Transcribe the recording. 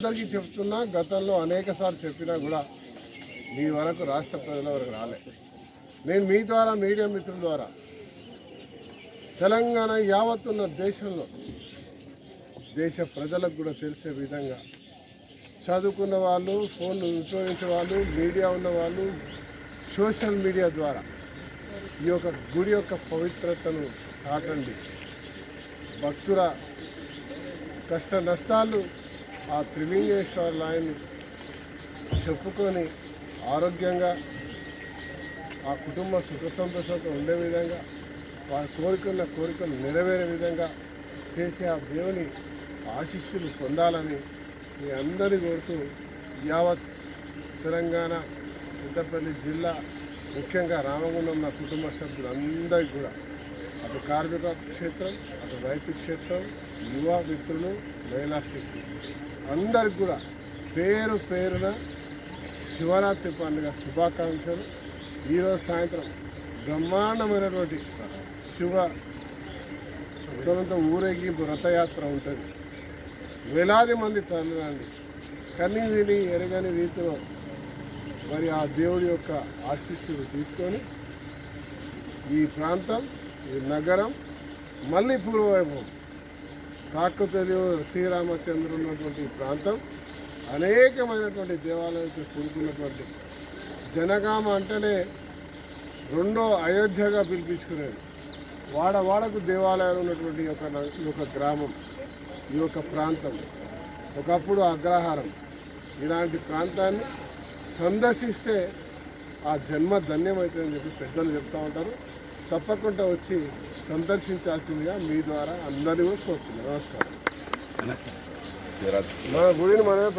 అందరికీ చెప్తున్నా గతంలో అనేక సార్లు చెప్పినా కూడా మీ వరకు రాష్ట్ర ప్రజల వరకు రాలే. నేను మీ ద్వారా మీడియా మిత్రుల ద్వారా తెలంగాణ యావత్తున్న దేశంలో దేశ ప్రజలకు కూడా తెలిసే విధంగా చదువుకున్న వాళ్ళు ఫోన్ ఉపయోగించే వాళ్ళు మీడియా ఉన్న వాళ్ళు సోషల్ మీడియా ద్వారా ఈ యొక్క గుడి యొక్క పవిత్రతను చాటండి. భక్తుల కష్ట నష్టాలు ఆ త్రిలింగేశ్వర లాయని చెప్పుకొని ఆరోగ్యంగా ఆ కుటుంబ సుఖ సంతోషంతో ఉండే విధంగా వారి కోరికన్న కోరికలు నెరవేరే విధంగా చేసే ఆ దేవుని ఆశీస్సులు పొందాలని మీ అందరి కోరుతూ యావత్ తెలంగాణ పెద్దపల్లి జిల్లా ముఖ్యంగా రామగుండం నా కుటుంబ సభ్యులందరికీ కూడా అటు కార్మిక క్షేత్రం అటు రైతు క్షేత్రం యువ మిత్రులు మహిళా శక్తి. అందరికి కూడా పేరు పేరున శివరాత్రి పండుగ శుభాకాంక్షలు. ఈరోజు సాయంత్రం బ్రహ్మాండమైనటువంటి శివ ఉత్తరంతో ఊరేగింపు రథయాత్ర ఉంటుంది. వేలాది మంది తల్లిదండ్రులు కన్నీ విని ఎరగని రీతిలో మరి ఆ దేవుడి యొక్క ఆశీస్సులు తీసుకొని ఈ ప్రాంతం ఈ నగరం. మళ్ళీ పూర్వవైపు కాకతీయులు శ్రీరామచంద్రుడు ఉన్నటువంటి ప్రాంతం అనేకమైనటువంటి దేవాలయాలతో కూడుకున్నటువంటి జనగామ అంటేనే రెండో అయోధ్యగా పిలిపించుకునేది. వాడవాడకు దేవాలయాలు ఉన్నటువంటి ఒక ఈ యొక్క గ్రామం ఈ యొక్క ప్రాంతం. ఒకప్పుడు అగ్రహారం. ఇలాంటి ప్రాంతాన్ని సందర్శిస్తే ఆ జన్మ ధన్యమవుతుందని చెప్పి పెద్దలు చెప్తూ ఉంటారు. తప్పకుండా వచ్చి సందర్శించాల్సిందిగా మీ ద్వారా అందరినీ కోరుతున్నాను. నమస్కారం. మన గుడిని మనమే